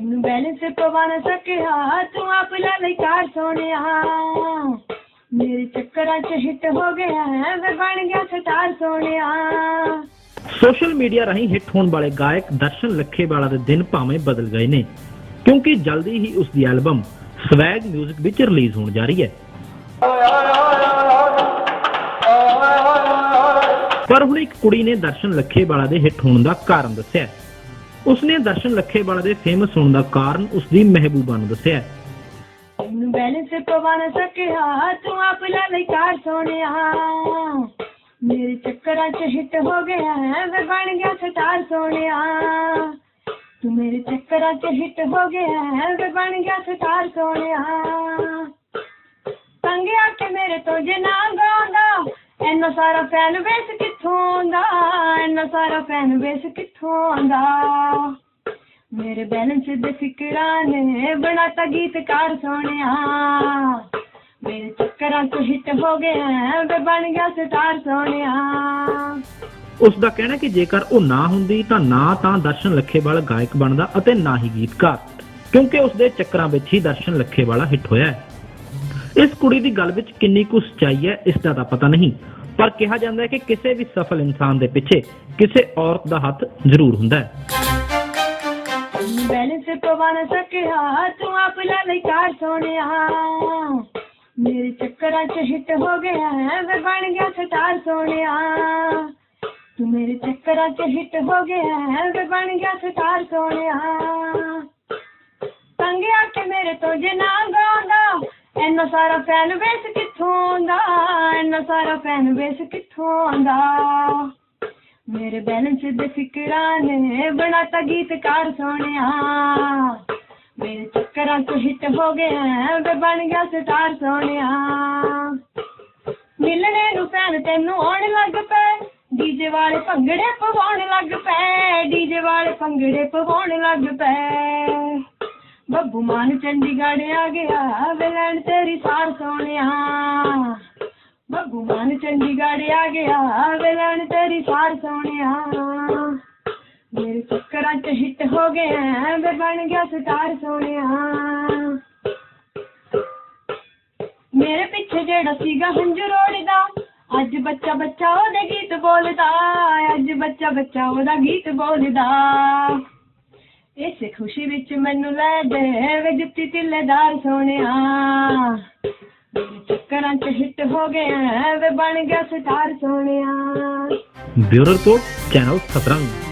ਤੈਨੂੰ ਬੈਲੈਂਸ ਪਵਾ ਸਕਿਆ, ਤੂੰ ਆਪ ਲੈ ਕਾਰ ਸੋਹਣਿਆ ਮੇਰੇ ਚੱਕਰਾਂ 'ਚ ਹਿੱਟ ਹੋ ਗਿਆ ਹੈ ਵੇ ਬਣ ਗਿਆ ਸਟਾਰ ਸੋਹਣਿਆ। ਸੋਸ਼ਲ ਮੀਡੀਆ ਰਾਹੀਂ ਹਿੱਟ ਹੋਣ ਵਾਲੇ ਗਾਇਕ ਦਰਸ਼ਨ ਲੱਖੇਵਾਲਾ ਦੇ ਦਿਨ ਭਾਵੇਂ ਬਦਲ ਗਏ ਨੇ, ਕਿਉਂਕਿ ਜਲਦੀ ਹੀ ਉਸ ਦੀ ਐਲਬਮ ਸਵੈਗ 뮤직 ਵਿੱਚ ਰਿਲੀਜ਼ ਹੋਣ ਜਾ ਰਹੀ ਹੈ। ਪਰ ਹੁਣ ਇੱਕ ਕੁੜੀ ਨੇ ਦਰਸ਼ਨ ਲੱਖੇਵਾਲਾ ਦੇ ਹਿੱਟ ਹੋਣ ਦਾ ਕਾਰਨ ਦੱਸਿਆ ਉਸਨੇ ਦਰਸ਼ਨ ਲੱਖੇਵਾਲਾ ਦੇ ਫੇਮਸ ਹੋਣ ਦਾ ਕਾਰਨ ਉਸ ਮਹਿਬੂਬਾ ਨੂੰ ਦੱਸਿਆ ਤੈਨੂੰ ਬੈਲੈਂਸ ਪਵਾ ਸਕਿਆ ਤੂੰ ਆਪਣਾ ਲੈ ਸੋਹਣਿਆ ਮੇਰੇ ਚੱਕਰਾਂ 'ਚ ਹਿੱਟ ਹੋ ਗਿਆ ਹੈ ਵੇ ਬਣ ਗਿਆ ਸਟਾਰ ਸੋਹਣਿਆ। ਤੂੰ ਮੇਰੇ ਚੱਕਰਾਂ 'ਚ ਹਿੱਟ ਹੋ ਗਿਆ ਹੈ ਵੇ ਬਣ ਗਿਆ ਸਟਾਰ ਸੋਹਣਿਆ। ਤੰਗ ਕੇ ਮੇਰੇ ਤੋਂ ਜੇ ਨਾ ਗਾਉਂਦਾ ਇੰਨਾ ਸਾਰਾ ਫੈਨ ਬੇਸ ਕਿੱਥੋਂ ਆਉਂਦਾ? ਇੰਨਾ ਸਾਰਾ ਫੈਨ ਕਿੱਥੋਂ ਆਉਂਦਾ? ਮੇਰੇ ਬੈਲੈਂਸ ਦੇ ਫਿਕਰਾਂ ਨੇ ਬਣਾਤਾ ਗੀਤਕਾਰ ਸੋਹਣਿਆ। ਮੇਰੇ ਚੱਕਰਾਂ 'ਚ ਹਿੱਟ ਹੋ ਗਿਆ ਹੈ ਵੇ ਬਣ ਗਿਆ ਸਟਾਰ ਸੋਹਣਿਆ। ਉਸ ਦਾ ਕਹਿਣਾ ਹੈ ਕਿ ਜੇਕਰ ਉਹ ਨਾ ਹੁੰਦੀ ਤਾਂ ਨਾ ਤਾਂ ਦਰਸ਼ਨ ਲੱਖੇਵਾਲਾ ਗਾਇਕ ਬਣਦਾ ਅਤੇ ਨਾ ਹੀ ਗੀਤਕਾਰ, ਕਿਉਂਕਿ ਉਸ ਦੇ ਚੱਕਰਾਂ ਵਿੱਚ ਹੀ ਦਰਸ਼ਨ ਲੱਖੇਵਾਲਾ ਹਿੱਟ ਹੋਇਆ ਹੈ। ਇਸ ਕੁੜੀ ਦੀ ਗੱਲ ਵਿੱਚ ਕਿੰਨੀ ਕੁ ਸਚਾਈ ਹੈ, ਇਸ ਦਾ ਤਾਂ ਪਤਾ ਨਹੀਂ। ਪਰ ਕਿਹਾ ਜਾਂਦਾ ਹੈ ਕਿ ਕਿਸੇ ਵੀ ਸਫਲ ਇਨਸਾਨ ਦੇ ਪਿੱਛੇ ਕਿਸੇ ਔਰਤ ਦਾ ਹੱਥ ਜ਼ਰੂਰ ਹੁੰਦਾ ਹੈ। ਬੈਲੈਂਸ ਪਵਾ ਨਾ ਸਕਿਆ, ਤੂੰ ਆਪ ਲੈ ਲਈ ਕਾਰ ਸੋਹਣਿਆ। ਮੇਰੇ ਚੱਕਰਾਂ 'ਚ ਹਿੱਟ ਹੋ ਗਿਆ ਹੈ ਵੇ ਬਣ ਗਿਆ ਸਟਾਰ ਸੋਹਣਿਆ। ਤੂੰ ਮੇਰੇ ਚੱਕਰਾਂ 'ਚ ਹਿੱਟ ਹੋ ਗਿਆ ਹੈ ਵੇ ਬਣ ਗਿਆ ਸਟਾਰ ਤੰਗ ਆ ਕੇ ਮੇਰੇ ਤੋਂ ਜੇ ਨਾ ਗਾਉਂਦਾ ਇੰਨਾ ਸਾਰਾ ਫੈਨ ਬੇਸ ਕਿੱਥੋਂ ਆਉਂਦਾ? ਸਾਰਾ ਭੈਣ ਵੇਸ ਕਿੱਥੋਂ ਆਉਂਦਾ? ਮੇਰੇ ਬੈਲੈਂਸ ਦੇ ਫਿਕਰਾਂ ਨੇ ਬਣਾਤਾ ਗੀਤਕਾਰ ਸੋਹਣਿਆ। ਮੇਰੇ ਚੱਕਰਾਂ 'ਚ ਹਿੱਟ ਹੋ ਗਿਆ ਵੇ ਬਣ ਗਿਆ ਸਟਾਰ ਸੋਹਣਿਆ। ਮਿਲਣੇ ਨੂੰ ਭੈਣ ਤੈਨੂੰ ਆਉਣ ਲੱਗ ਪਏ, ਡੀਜੇ ਵਾਲੇ ਭੰਗੜੇ ਪਵਾਉਣ ਲੱਗ ਪਏ, ਡੀਜੇ ਵਾਲੇ ਭੰਗੜੇ ਪਵਾਉਣ ਲੱਗ ਪਏ। ਬੱਬੂ ਮਾਨ ਚੰਡੀਗੜ੍ਹ ਆ ਗਿਆ, ਵੇ ਲੈਣ ਤੇਰੀ ਸਾਰ ਸੋਹਣਿਆ। ਬੱਬੂ ਮਾਨ ਚੰਡੀਗੜ੍ਹ ਆ ਗਿਆ ਵੇ ਲੈਣ ਤੇਰੀ ਸਾਰ ਸੋਹਣਿਆ। ਮੇਰੇ ਚੱਕਰਾਂ 'ਚ ਹਿੱਟ ਹੋ ਗਿਆ ਵੇ ਬਣ ਗਿਆ ਸਟਾਰ ਸੋਹਣਿਆ। ਮੇਰੇ ਪਿੱਛੇ ਜਿਹੜਾ ਸੀਗਾ ਹੰਝੂ ਰੋੜਦਾ, ਅੱਜ ਬੱਚਾ ਬੱਚਾ ਉਹਦੇ ਗੀਤ ਬੋਲਦਾ, ਅੱਜ ਬੱਚਾ ਬੱਚਾ ਉਹਦਾ ਗੀਤ ਬੋਲਦਾ। ਇਸੇ ਖੁਸ਼ੀ ਵਿੱਚ ਮੈਨੂੰ ਲੈ ਦੇ, ਵੇ ਜੁੱਤੀ ਤਿੱਲੇਦਾਰ ਸੋਹਣਿਆ। ਚੱਕਰਾਂ 'ਚ ਹਿੱਟ ਹੋ ਗਿਆ ਵੇ ਬਣ ਗਿਆ ਸਟਾਰ ਸੋਹਣਿਆ। Bureau report channel Satrang.